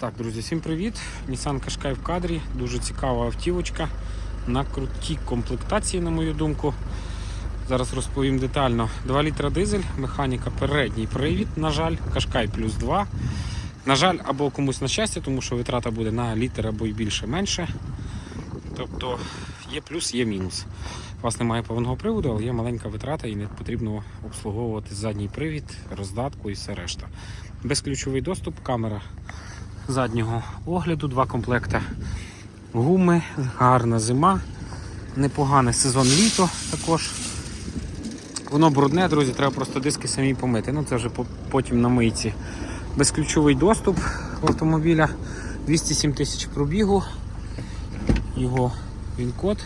Так, друзі, всім привіт! Nissan Qashqai в кадрі. Дуже цікава автівочка на крутій комплектації, на мою думку. Зараз розповім детально. 2 літра дизель, механіка передній привід, на жаль, Qashqai плюс 2. На жаль, або комусь на щастя, тому що витрата буде на літр або й більше менше. Тобто є плюс, є мінус. У вас немає повного приводу, але є маленька витрата і не потрібно обслуговувати задній привід, роздатку і все решта. Безключовий доступ, камера заднього огляду, два комплекти гуми, гарна зима, непоганий сезон літо також. Воно брудне, друзі, треба просто диски самі помити. Ну це вже потім на мийці. Безключовий доступ автомобіля, 207 тисяч пробігу. Його він-код.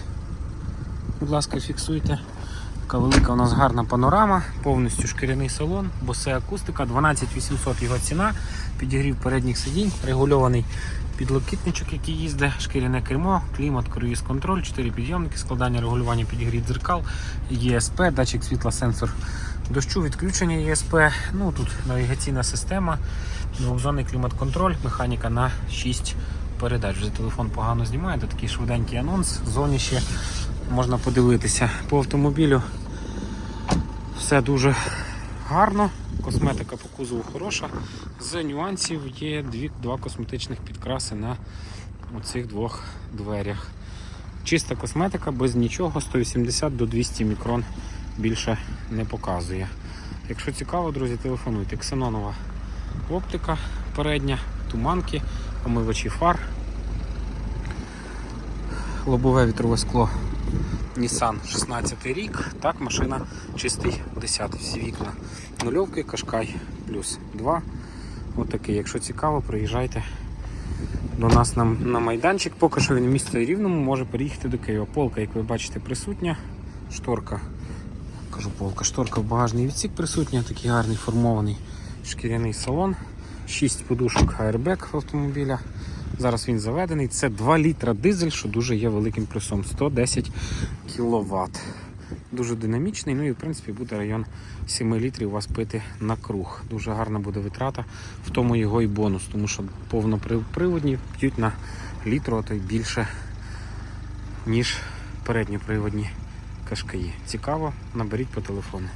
Будь ласка, фіксуйте. Така велика у нас гарна панорама, повністю шкіряний салон, босе акустика, 12800 його ціна, підігрів передніх сидінь, регульований підлокітничок, який їздить, шкіряне кермо, клімат, круїз контроль, 4 підйомники, складання регулювання підігрів дзеркал, ЄСП, датчик світла, сенсор дощу, відключення ЄСП. Ну тут навігаційна система, двохзонний клімат-контроль, механіка на 6 передач. Вже телефон погано знімає, це такий швиденький анонс. В зоні ще можна подивитися. По автомобілю все дуже гарно. Косметика по кузову хороша. З нюансів є дві, два косметичних підкраси на оцих двох дверях. Чиста косметика без нічого, 180 до 200 мікрон більше не показує. Якщо цікаво, друзі, телефонуйте. Ксенонова оптика передня, туманки, омивачі фар, лобове вітрове скло Nissan 16 рік. Так, машина чистий 10 всі вікна. Нульовки, Кашкай плюс 2. Отакий. Якщо цікаво, приїжджайте до нас на, на майданчик. Поки що він в місті рівному може переїхати до Києва. Полка, як ви бачите, присутня. Шторка. Кажу полка, шторка в багажний відсік присутня, такий гарний формований шкіряний салон. 6 подушок в автомобіля. Зараз він заведений. Це 2 літра дизель, що дуже є великим плюсом. 110 кВт. Дуже динамічний, ну і в принципі буде район 7 літрів у вас пити на круг. Дуже гарна буде витрата, в тому його і бонус, тому що повноприводні п'ють на літру, а то й більше, ніж передньоприводні кашкаї. Цікаво, наберіть по телефону.